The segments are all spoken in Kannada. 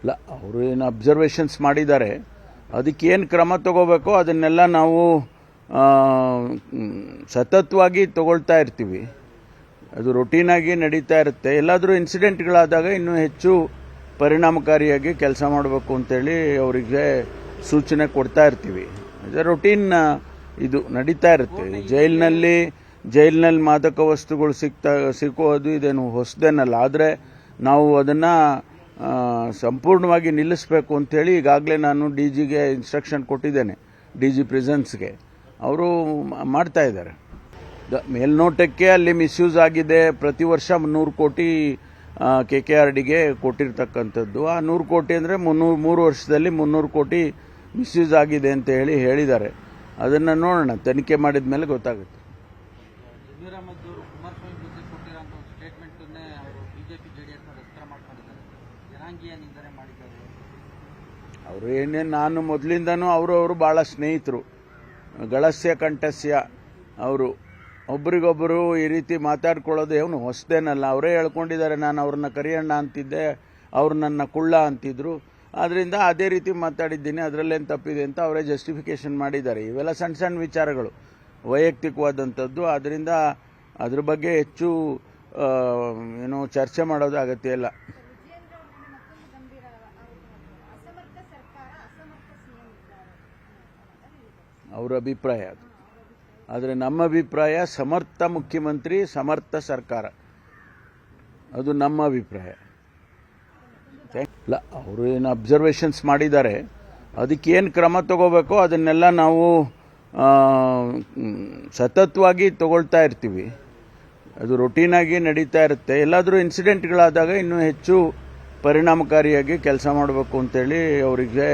ಇಲ್ಲ ಅವರು ಏನು ಅಬ್ಸರ್ವೇಷನ್ಸ್ ಮಾಡಿದ್ದಾರೆ. ಅದಕ್ಕೆ ಏನು ಕ್ರಮ ತಗೋಬೇಕೋ ಅದನ್ನೆಲ್ಲ ನಾವು ಸತತವಾಗಿ ತಗೊಳ್ತಾ ಇರ್ತೀವಿ. ಅದು ರೊಟೀನಾಗಿ ನಡೀತಾ ಇರುತ್ತೆ. ಎಲ್ಲಾದರೂ ಇನ್ಸಿಡೆಂಟ್ಗಳಾದಾಗ ಇನ್ನೂ ಹೆಚ್ಚು ಪರಿಣಾಮಕಾರಿಯಾಗಿ ಕೆಲಸ ಮಾಡಬೇಕು ಅಂತೇಳಿ ಅವರಿಗೆ ಸೂಚನೆ ಕೊಡ್ತಾ ಇರ್ತೀವಿ. ರೊಟೀನ್ ಇದು ನಡೀತಾ ಇರುತ್ತೆ. ಜೈಲಿನಲ್ಲಿ ಜೈಲಿನಲ್ಲಿ ಮಾದಕ ವಸ್ತುಗಳು ಸಿಗ್ತಾ ಸಿಕ್ಕೋದು ಇದೇನು ಹೊಸದೇನಲ್ಲ. ಆದರೆ ನಾವು ಅದನ್ನು ಸಂಪೂರ್ಣವಾಗಿ ನಿಲ್ಲಿಸಬೇಕು ಅಂತೇಳಿ ಈಗಾಗಲೇ ನಾನು ಡಿ ಜಿಗೆ ಇನ್ಸ್ಟ್ರಕ್ಷನ್ ಕೊಟ್ಟಿದ್ದೇನೆ ಡಿ ಜಿ ಪ್ರೆಸೆನ್ಸ್ಗೆ. ಅವರು ಮಾಡ್ತಾ ಇದ್ದಾರೆ. ಮೇಲ್ನೋಟಕ್ಕೆ ಅಲ್ಲಿ ಮಿಸ್ಯೂಸ್ ಆಗಿದೆ. ಪ್ರತಿ ವರ್ಷ ನೂರು ಕೋಟಿ ಕೆ ಕೆ ಆರ್ ಡಿಗೆ ಕೊಟ್ಟಿರ್ತಕ್ಕಂಥದ್ದು. ಆ ನೂರು ಕೋಟಿ ಅಂದರೆ ಮುನ್ನೂರು, ಮೂರು ವರ್ಷದಲ್ಲಿ ಮುನ್ನೂರು ಕೋಟಿ ಮಿಸ್ಯೂಸ್ ಆಗಿದೆ ಅಂತ ಹೇಳಿ ಹೇಳಿದ್ದಾರೆ. ಅದನ್ನು ನೋಡೋಣ. ತನಿಖೆ ಮಾಡಿದ ಮೇಲೆ ಗೊತ್ತಾಗುತ್ತೆ. ಸ್ಟೇಟ್ಮೆಂಟನ್ನೇ ಬಿಜೆಪಿ ಜೆ ಜನಾಂಗೀಯ ನಿಂದನೆ ಮಾಡಿದ್ದಾರೆ. ಅವರು ಏನೇನು ನಾನು ಮೊದಲಿಂದನೂ ಅವರು ಅವರು ಭಾಳ ಸ್ನೇಹಿತರು. ಗಳಸ್ಯ ಕಂಠಸ್ಯ ಅವರು. ಒಬ್ರಿಗೊಬ್ಬರು ಈ ರೀತಿ ಮಾತಾಡ್ಕೊಳ್ಳೋದು ಏನು ಹೊಸದೇನಲ್ಲ. ಅವರೇ ಹೇಳ್ಕೊಂಡಿದ್ದಾರೆ, ನಾನು ಅವ್ರನ್ನ ಕರಿಯಣ್ಣ ಅಂತಿದ್ದೆ, ಅವ್ರು ನನ್ನ ಕುಳ್ಳ ಅಂತಿದ್ರು. ಆದ್ದರಿಂದ ಅದೇ ರೀತಿ ಮಾತಾಡಿದ್ದೀನಿ, ಅದರಲ್ಲೇನು ತಪ್ಪಿದೆ ಅಂತ ಅವರೇ ಜಸ್ಟಿಫಿಕೇಷನ್ ಮಾಡಿದ್ದಾರೆ. ಇವೆಲ್ಲ ಸಣ್ಣ ಸಣ್ಣ ವಿಚಾರಗಳು, ವೈಯಕ್ತಿಕವಾದಂಥದ್ದು. ಆದ್ದರಿಂದ ಅದ್ರ ಬಗ್ಗೆ ಹೆಚ್ಚು ಏನು ಚರ್ಚೆ ಮಾಡೋದು ಅಗತ್ಯ ಇಲ್ಲ ವಿಜಯೇಂದ್ರ ಅವರನ್ನ ಮತ್ತೊಂದು ಗಂಭೀರ ಅವರು ಅಸಮರ್ಥ ಸರ್ಕಾರ ಅಸಮರ್ಥ ಸಿಎಂ ಇದ್ದಾರೆ ಅವರ ಅಭಿಪ್ರಾಯ ಅದು. ಆದರೆ ನಮ್ಮ ಅಭಿಪ್ರಾಯ ಸಮರ್ಥ ಮುಖ್ಯಮಂತ್ರಿ, ಸಮರ್ಥ ಸರ್ಕಾರ. ಅದು ನಮ್ಮ ಅಭಿಪ್ರಾಯ. ಇಲ್ಲ, ಅವರು ಏನು ಅಬ್ಸರ್ವೇಷನ್ಸ್ ಮಾಡಿದ್ದಾರೆ. ಅದಕ್ಕೆ ಏನು ಕ್ರಮ ತಗೋಬೇಕೋ ಅದನ್ನೆಲ್ಲ ನಾವು ಸತತವಾಗಿ ತಗೊಳ್ತಾ ಇರ್ತೀವಿ. ಅದು ರೊಟೀನಾಗಿ ನಡೀತಾ ಇರುತ್ತೆ. ಎಲ್ಲಾದರೂ ಇನ್ಸಿಡೆಂಟ್ಗಳಾದಾಗ ಇನ್ನೂ ಹೆಚ್ಚು ಪರಿಣಾಮಕಾರಿಯಾಗಿ ಕೆಲಸ ಮಾಡಬೇಕು ಅಂತೇಳಿ ಅವರಿಗೆ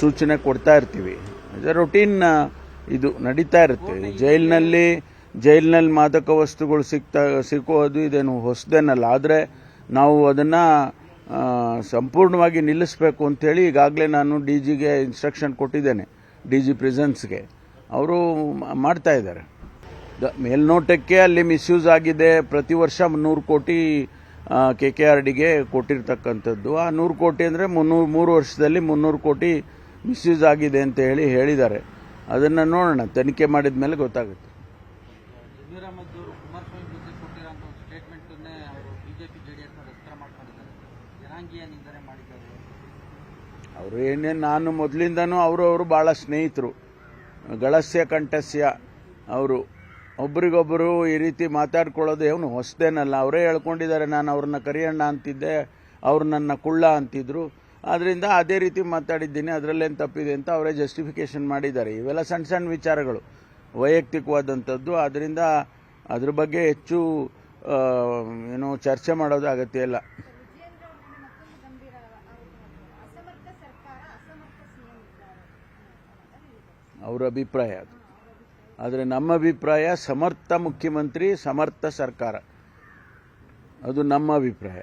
ಸೂಚನೆ ಕೊಡ್ತಾ ಇರ್ತೀವಿ. ರೊಟೀನ್ ಇದು ನಡೀತಾ ಇರುತ್ತೆ. ಜೈಲಿನಲ್ಲಿ ಜೈಲಿನಲ್ಲಿ ಮಾದಕ ವಸ್ತುಗಳು ಸಿಗ್ತಾ ಸಿಕ್ಕೋದು ಇದೇನು ಹೊಸದೇನಲ್ಲ. ಆದರೆ ನಾವು ಅದನ್ನು ಸಂಪೂರ್ಣವಾಗಿ ನಿಲ್ಲಿಸಬೇಕು ಅಂಥೇಳಿ ಈಗಾಗಲೇ ನಾನು ಡಿ ಜಿಗೆ ಇನ್ಸ್ಟ್ರಕ್ಷನ್ ಕೊಟ್ಟಿದ್ದೇನೆ. ಡಿ ಜಿ ಪ್ರೆಸೆನ್ಸ್ಗೆ. ಅವರು ಮಾಡ್ತಾ ಇದ್ದಾರೆ. ಮೇಲ್ನೋಟಕ್ಕೆ ಅಲ್ಲಿ ಮಿಸ್ಯೂಸ್ ಆಗಿದೆ. ಪ್ರತಿ ವರ್ಷ ನೂರು ಕೋಟಿ ಕೆ ಕೆ ಆರ್ ಡಿಗೆ ಕೊಟ್ಟಿರ್ತಕ್ಕಂಥದ್ದು. ಆ ನೂರು ಕೋಟಿ ಅಂದರೆ ಮುನ್ನೂರು, ಮೂರು ವರ್ಷದಲ್ಲಿ ಮುನ್ನೂರು ಕೋಟಿ ಮಿಸ್ಯೂಸ್ ಆಗಿದೆ ಅಂತ ಹೇಳಿ ಹೇಳಿದ್ದಾರೆ. ಅದನ್ನು ನೋಡೋಣ ತನಿಖೆ ಮಾಡಿದ ಮೇಲೆ ಗೊತ್ತಾಗುತ್ತೆ. ಅವರು ಏನೇನು ನಾನು ಮೊದಲಿಂದನೂ ಅವರು ಅವರು ಭಾಳ ಸ್ನೇಹಿತರು. ಗಳಸ್ಯ ಕಂಠಸ್ಯ ಅವರು. ಒಬ್ರಿಗೊಬ್ಬರು ಈ ರೀತಿ ಮಾತಾಡ್ಕೊಳ್ಳೋದು ಏನು ಹೊಸದೇನಲ್ಲ. ಅವರೇ ಹೇಳ್ಕೊಂಡಿದ್ದಾರೆ ನಾನು ಅವ್ರನ್ನ ಕರಿಯಣ್ಣ ಅಂತಿದ್ದೆ ಅವ್ರು ನನ್ನ ಕುಳ್ಳ ಅಂತಿದ್ರು. ಆದ್ರಿಂದ ಅದೇ ರೀತಿ ಮಾತಾಡಿದ್ದೀನಿ, ಅದರಲ್ಲೇನು ತಪ್ಪಿದೆ ಅಂತ ಅವರೇ ಜಸ್ಟಿಫಿಕೇಷನ್ ಮಾಡಿದ್ದಾರೆ. ಇವೆಲ್ಲ ಸಣ್ಣ ಸಣ್ಣ ವಿಚಾರಗಳು, ವೈಯಕ್ತಿಕವಾದಂಥದ್ದು. ಅದರಿಂದ ಅದ್ರ ಬಗ್ಗೆ ಹೆಚ್ಚು ಏನು ಚರ್ಚೆ ಮಾಡೋದು ಅಗತ್ಯ ಇಲ್ಲ. ಅವರ ಅಭಿಪ್ರಾಯ ಅದು. ಆದರೆ ನಮ್ಮ ಅಭಿಪ್ರಾಯ, ಸಮರ್ಥ ಮುಖ್ಯಮಂತ್ರಿ, ಸಮರ್ಥ ಸರ್ಕಾರ. ಅದು ನಮ್ಮ ಅಭಿಪ್ರಾಯ.